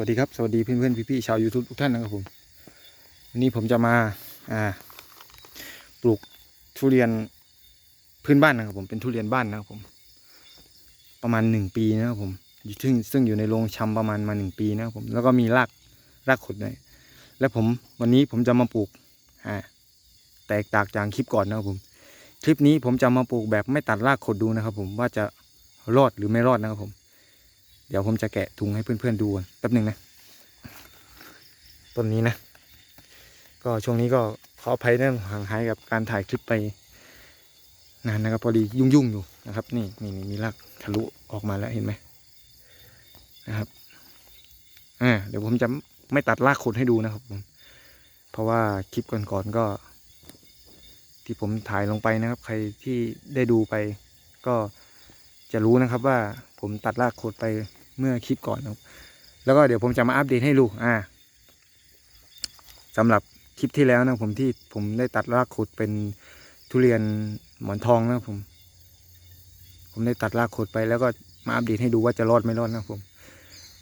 วัสดีครับ สวัสดีเพื่อนเพื่อนพี่พี่ๆชาว YouTube ทุกท่านนะครับผมวันนี้ผมจะมาอ่าปลูกทุเรียนพื้นบ้านนะครับผมเป็นทุเรียนบ้านนะครับผม ประมาณหนึ่งปีนะครับผมอยู่ซึ่งซึ่งอยู่ในโรงชำประมาณมาหนึ่งปีนะครับผมแล้วก็มีรากรากขุดด้วยและผมวันนี้ผมจะมาปลูกอ่าแตกต่างจากคลิปก่อนนะครับผม คลิปนี้ผมจะมาปลูกแบบไม่ตัดรากขุดดูนะครับผมว่าจะรอดหรือไม่รอดนะครับผม เดี๋ยวผมจะแกะถุงให้เพื่อนๆดูก่อนแป๊บหนึ่งนะต้นนี้นะ ก็ช่วงนี้ก็ขออภัยเรื่องห่างหายกับการถ่ายคลิปไปนานนะครับพอดียุ่งๆอยู่นะครับนี่นี่นี่มีรากทะลุออกมาแล้วเห็นไหมนะครับอ่าเดี๋ยวผมจะไม่ตัดรากขุดให้ดูนะครับผมเพราะว่าคลิปก่อนๆก็ ที่ผมถ่ายลงไปนะครับ ใครที่ได้ดูไป ก็จะรู้นะครับว่า ผมตัดรากขุดไปเมื่อคลิปก่อนครับ แล้วก็เดี๋ยวผมจะมาอัปเดตให้ดูอ่าสำหรับคลิปที่แล้วนะผมที่ผมได้ตัดรากขุดเป็นทุเรียนหมอนทองนะผม ผมได้ตัดรากขุดไปแล้วก็มาอัปเดตให้ดูว่าจะรอดไม่รอดนะผม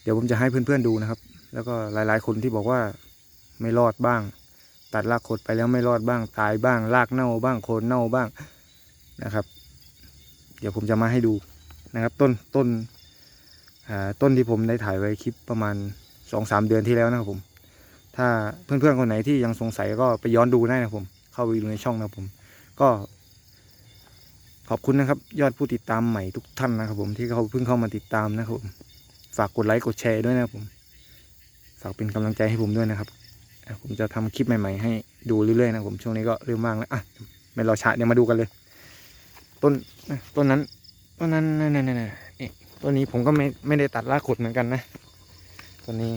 เดี๋ยวผมจะให้เพื่อนๆดูนะครับ แล้วก็หลายๆคนที่บอกว่าไม่รอดบ้าง ตัดรากขุดไปแล้วไม่รอดบ้าง ตายบ้าง รากเน่าบ้างโคนเน่าบ้างนะครับ เดี๋ยวผมจะมาให้ดู นะครับ ต้นต้นต้นที่ผมได้ถ่ายไว้คลิปประมาณสองสามเดือนที่แล้วนะครับผม ถ้าเพื่อนๆคนไหนที่ยังสงสัยก็ไปย้อนดูได้นะครับผม เข้าไปดูในช่องนะครับผม ก็ขอบคุณนะครับ ยอดผู้ติดตามใหม่ทุกท่านนะครับ ผมที่เขาเพิ่งเข้ามาติดตามนะครับผมฝากกดไลค์กดแชร์ด้วยนะครับผม ฝากเป็นกำลังใจให้ผมด้วยนะครับผมจะทำคลิปใหม่ ๆ ให้ดูเรื่อยๆนะครับผมช่วงนี้ก็เริ่มว่างแล้วอะไม่รอช้าเดี๋ยวมาดูกันเลย ต้นต้นนั้น ต้นนั้นนั่นนั่นนั่นนี่ตัวนี้ผมก็ไม่ไม่ได้ตัดรากขุดเหมือนกันนะ ตัวนี้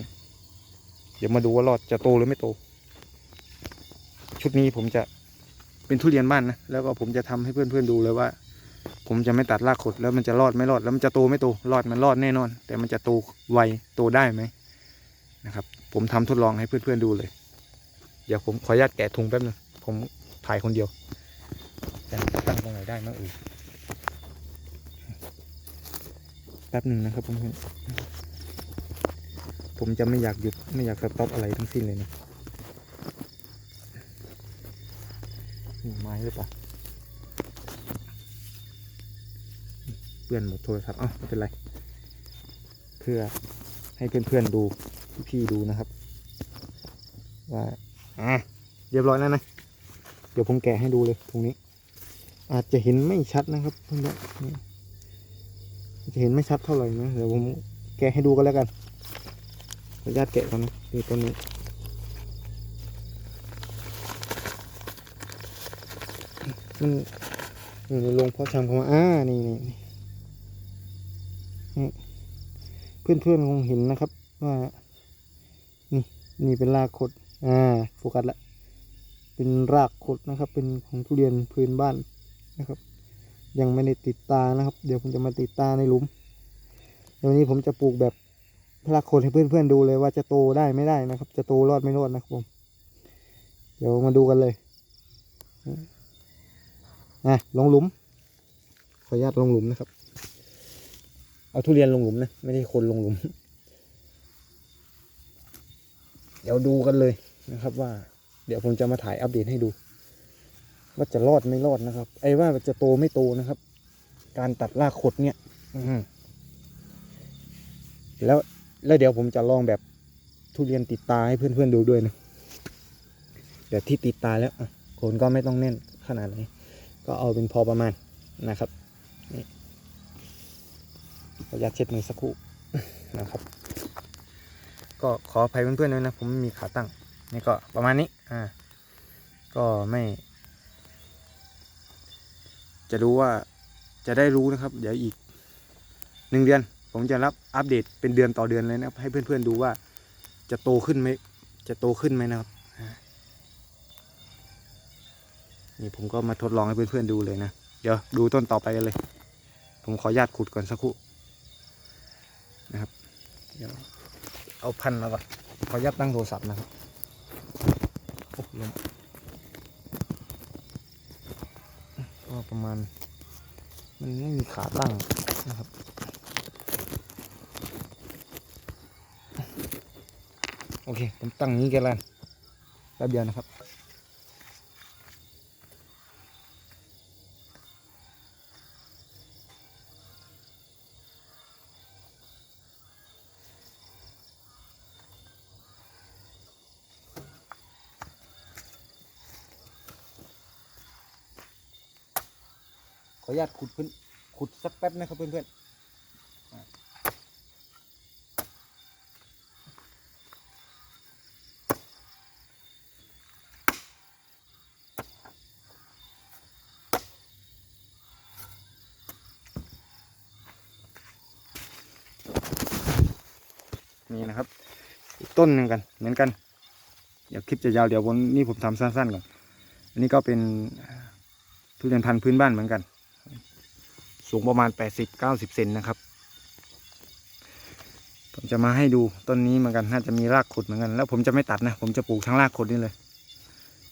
เดี๋ยวมาดูว่ารอดจะโตหรือไม่โต ชุดนี้ผมจะเป็นทุเรียนบ้านนะ แล้วก็ผมจะทำให้เพื่อนๆดูเลยว่า ผมจะไม่ตัดรากขุดแล้วมันจะรอดไม่รอดแล้วมันจะโตไม่โตรอดมันรอดแน่นอน แต่มันจะโตไวโตได้ไหมนะครับ ผมทำทดลองให้เพื่อนๆดูเลย เดี๋ยวผมขออนุญาตแกะถุงแป๊บนึงผมถ่ายคนเดียวต่ตั้งตรงไหนได้มั้งเออ แป๊บหนึ่งนะครับเพื่อนๆผมจะไม่อยากหยุดไม่อยากสต็อปอะไรทั้งสิ้นเลยนะนี่ไม้หรือเปล่าเปื่อนหมดโทรศัพท์เอ้าไม่เป็นไร เพื่อให้เพื่อนๆดูพี่ๆดูนะครับว่าอะเรียบร้อยแล้วนะ เดี๋ยวผมแกะให้ดูเลยตรงนี้ อาจจะเห็นไม่ชัดนะครับเพื่อนๆ จะเห็นไม่ชัดเท่าไหร่นะเดี๋ยวผมแกะให้ดูกันแล้วกันขออนุญาตแกะก่อนนะนี่ต้นนี้มันอยู่ในโรงเพาะชำเขามาอ่านี่นี่นี่เพื่อนเพื่อนๆคงเห็นนะครับ ว่า นี่นี่เป็นรากขดอ่าโฟกัสละเป็นรากขดนะครับ เป็นของทุเรียนพื้นบ้านนะครับ ยังไม่ได้ติดตานะครับ เดี๋ยวผมจะมาติดตาในหลุมเดี๋ยววันนี้ผมจะปลูกแบบพลาโคนให้เพื่อนๆดูเลยว่าจะโตได้ไม่ได้นะครับ จะโตรอดไม่รอดนะครับผม เดี๋ยวมาดูกันเลยอะลงหลุม ขออนุญาตลงหลุมนะครับ เอาทุเรียนลงหลุมนะ ไม่ได้คนลงหลุม เดี๋ยวดูกันเลยนะครับว่า เดี๋ยวผมจะมาถ่ายอัปเดตให้ดู ว่าจะรอดไม่รอดนะครับ ไอ้ว่าจะโตไม่โตนะครับ การตัดรากขดเนี่ยแล้วแล้วเดี๋ยวผมจะลองแบบทุเรียนติดตาให้เพื่อนๆดูด้วยนะเดี๋ยวที่ติดตาแล้วโคนก็ไม่ต้องแน่นขนาดไหนก็เอาเป็นพอประมาณนะครับนี่ขออนุญาเช็ดมือสักครู่นะครับ ก็ขออภัยเพื่อนๆด้วยนะ ผมไม่มีขาตั้งนี่ก็ประมาณนี้อ่าก็ไม่ จะรู้ว่าจะได้รู้นะครับ เดี๋ยวอีกหนึ่งเดือน ผมจะรับอัปเดตเป็นเดือนต่อเดือนเลยนะครับ ให้เพื่อนๆดูว่าจะโตขึ้นไหมจะโตขึ้นไหมนะครับนี่ผมก็มาทดลองให้เพื่อนๆดูเลยนะ เดี๋ยวดูต้นต่อไปกันเลย ผมขออนุญาตขุดก่อนสักครู่นะครับ เดี๋ยวเอาพันแล้วก่อนขออนุญาตตั้งโทรศัพท์นะครับโอ้ลง ก็ประมาณ มันไม่มีขาตั้งนะครับโอเค ผมตั้งนี้กันแล้วแป๊บเดียวนะครับ ออนุญาตขุดพื้นขุดสักแป๊บนะครับเพื่อนๆนี่นะครับอีกต้นหนึ่งกันเหมือนกัน เดี๋ยวคลิปจะยาวเดี๋ยววันนี้ผมทำสั้นๆก่อน อันนี้ก็เป็นทุเรียนพันธุ์พื้นบ้านเหมือนกัน สูงประมาณ 80-90 เซนนะครับ ผมจะมาให้ดูต้นนี้เหมือนกันน่าจะมีรากขุดเหมือนกัน แล้วผมจะไม่ตัดนะ ผมจะปลูกทั้งรากขุดนี่เลย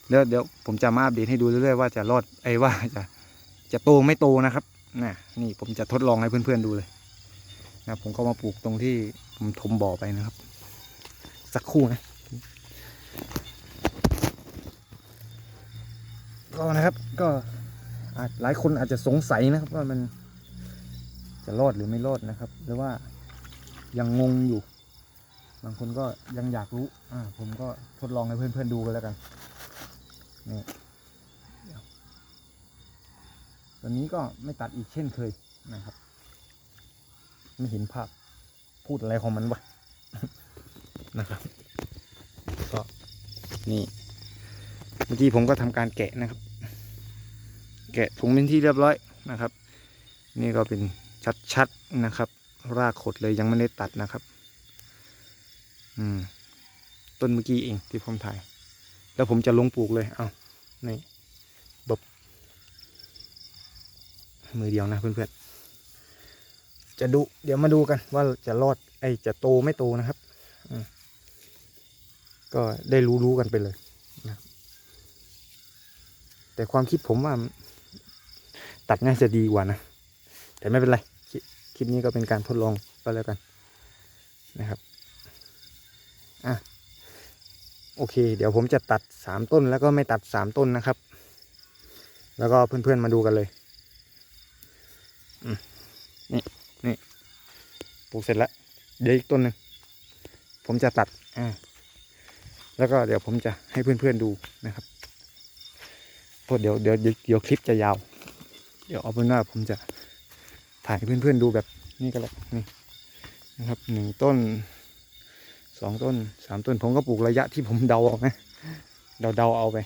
แล้วเดี๋ยวผมจะมาอัปเดตให้ดูเรื่อยๆว่าจะรอดไอ้ว่าจะจะโตไม่โตนะครับนะนี่ผมจะทดลองให้เพื่อนๆดูเลยนะผมก็มาปลูกตรงที่ผมถมบ่อไปนะครับ สักครู่นะก็นะครับก็อาจหลายคนอาจจะสงสัยนะครับว่ามัน จะรอดหรือไม่รอดนะครับ หรือว่ายังงงอยู่ บางคนก็ยังอยากรู้อ่าผมก็ทดลองให้เพื่อนๆดูกันแล้วกันนี่ยวตอนนี้ก็ไม่ตัดอีกเช่นเคยนะครับ ไม่เห็นภาพพูดอะไรของมันวะนะครับ ก็นี่เมื่อกี้ผมก็ทำการแกะนะครับ แกะถุงเป็นที่เรียบร้อยนะครับ นี่ก็เป็น ชัดๆนะครับ รากขดเลยยังไม่ได้ตัดนะครับ อืม ต้นเมื่อกี้เองที่ผมถ่าย แล้วผมจะลงปลูกเลย เอานี่บดมือเดียวนะเพื่อนๆ จะดู เดี๋ยวมาดูกันว่าจะรอด ไอจะโตไม่โตนะครับอืมก็ได้รู้ๆกันไปเลยแต่ความคิดผมว่า ตัดง่ายจะดีกว่านะ แต่ไม่เป็นไร คลิปนี้ก็เป็นการทดลองก็แล้วกันนะครับอะโอเค เดี๋ยวผมจะตัดสามต้นแล้วก็ไม่ตัดสามต้นนะครับ แล้วก็เพื่อนๆมาดูกันเลยอืมนี่นี่ปลูกเสร็จแล้วเดี๋ยวอีกต้นหนึ่งผมจะตัดอ่าแล้วก็เดี๋ยวผมจะให้เพื่อนๆดูนะครับเพราะเดี๋ยวเดี๋ยวเดี๋ยวเดี๋ยวคลิปจะยาว เดี๋ยวเอาเป็นว่าผมจะ ถ่ายให้เพื่อนๆดูแบบนี้ก็แล้วนี่นะครับหนึ่งต้นสองต้นสามต้นผมก็ปลูกระยะที่ผมเดาเอานะเดาเดาๆเอาไป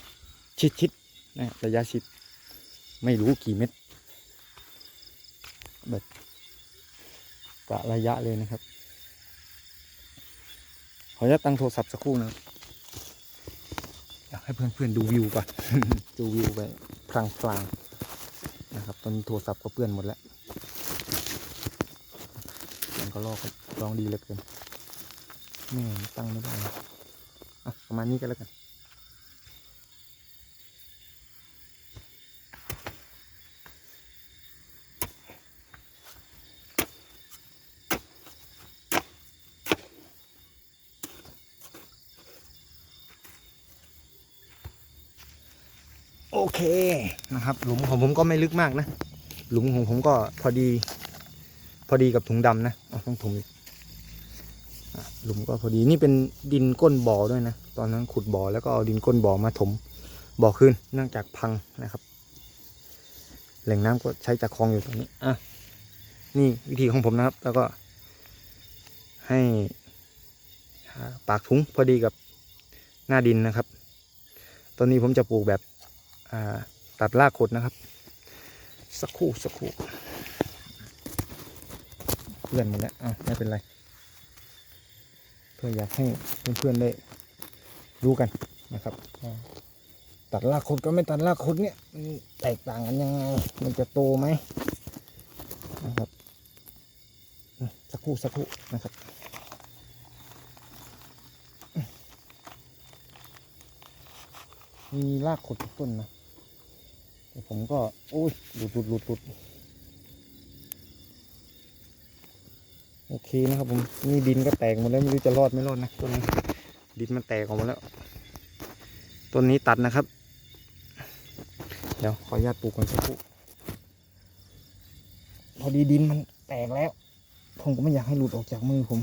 ชิดชิดนะระยะชิด ไม่รู้กี่เม็ดแบบกะระยะเลยนะครับ ขออนุญาตตั้งโทรศัพท์สักครู่นะอยากให้เพื่อนๆดูวิวก่อนดูวิวไปพลางๆนะครับ ตอนโทรศัพท์ก็เปื้อนหมดแล้ว มันก็ลอกลองดีเหลือเกินไม่ตั้งไม่ได้อะประมาณนี้ก็แล้วกันโอเคนะครับ หลุมของผมก็ไม่ลึกมากนะ หลุมของผมก็พอดี พอดีกับถุงดำนะเอาต้องถุงอีกหลุมก็พอดีนี่เป็นดินก้นบ่อด้วยนะ ตอนนั้นขุดบ่อแล้วก็เอาดินก้นบ่อมาถมบ่อขึ้นเนื่องจากพังนะครับ แหล่งน้ำก็ใช้จากคลองอยู่ตรงนี้อะนี่วิธีของผมนะครับ แล้วก็ ให้ปากถุงพอดีกับหน้าดินนะครับ ตอนนี้ผมจะปลูกแบบตัดรากขดนะครับ สักครู่สักครู่ เพื่อนหมดแล้วอะไม่เป็นไร เพื่ออยากให้เพื่อนๆได้รู้กันนะครับ ตัดรากขดก็ไม่ตัดรากขดเนี่ยมันแตกต่างกันยังไง มันจะโตไหมนะครับสักครู่สักครู่นะครับมีรากขดทุกต้นนะแต่ผมก็ โอ้ยหลุดหลุดหลุดหลุดโอ เคนะครับผมนี่ดินก็แตกหมดแล้วไม่รู้จะรอดไม่รอดนะต้นนี้ดินมันแตกออกมาแล้วต้นนี้ตัดนะครับ เดี๋ยวขออนุญาตปลูกก่อนสักครู่พอดีดินมันแตกแล้ว ผมก็ไม่อยากให้หลุดออกจากมือผม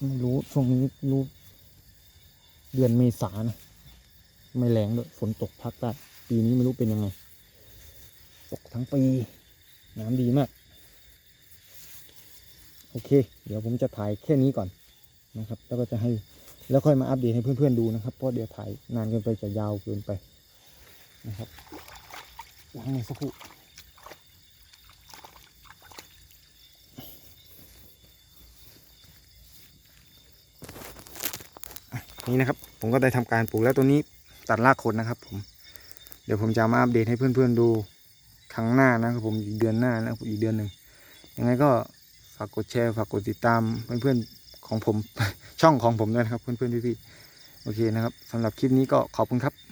ไม่รู้ช่วงนี้รู้ เดือนเมษานะไม่แรงด้วยฝนตกพักได้ปีนี้ไม่รู้เป็นยังไง ตกทั้งปี น้ำดีมาก โอเค เดี๋ยวผมจะถ่ายแค่นี้ก่อนนะครับ แล้วก็จะให้แล้วค่อยมาอัปเดตให้เพื่อนๆดูนะครับ เพราะเดี๋ยวถ่ายนานเกินไปจะยาวเกินไปนะครับล้างในอยสักครู่นี่นะครับ ผมก็ได้ทำการปลูกแล้วตัวนี้ตัดรากขนนะครับผม เดี๋ยวผมจะมาอัปเดตให้เพื่อนๆดูครั้งหน้านะครับผมอีกเดือนหน้านะอีกเดือนหนึ่งยังไงก็ ฝากกดแชร์ฝากกดติดตามเพื่อนๆของผมช่องของผมด้วยนะครับ เพื่อนๆพี่ๆโอเคนะครับสำหรับคลิปนี้ก็ขอบคุณครับ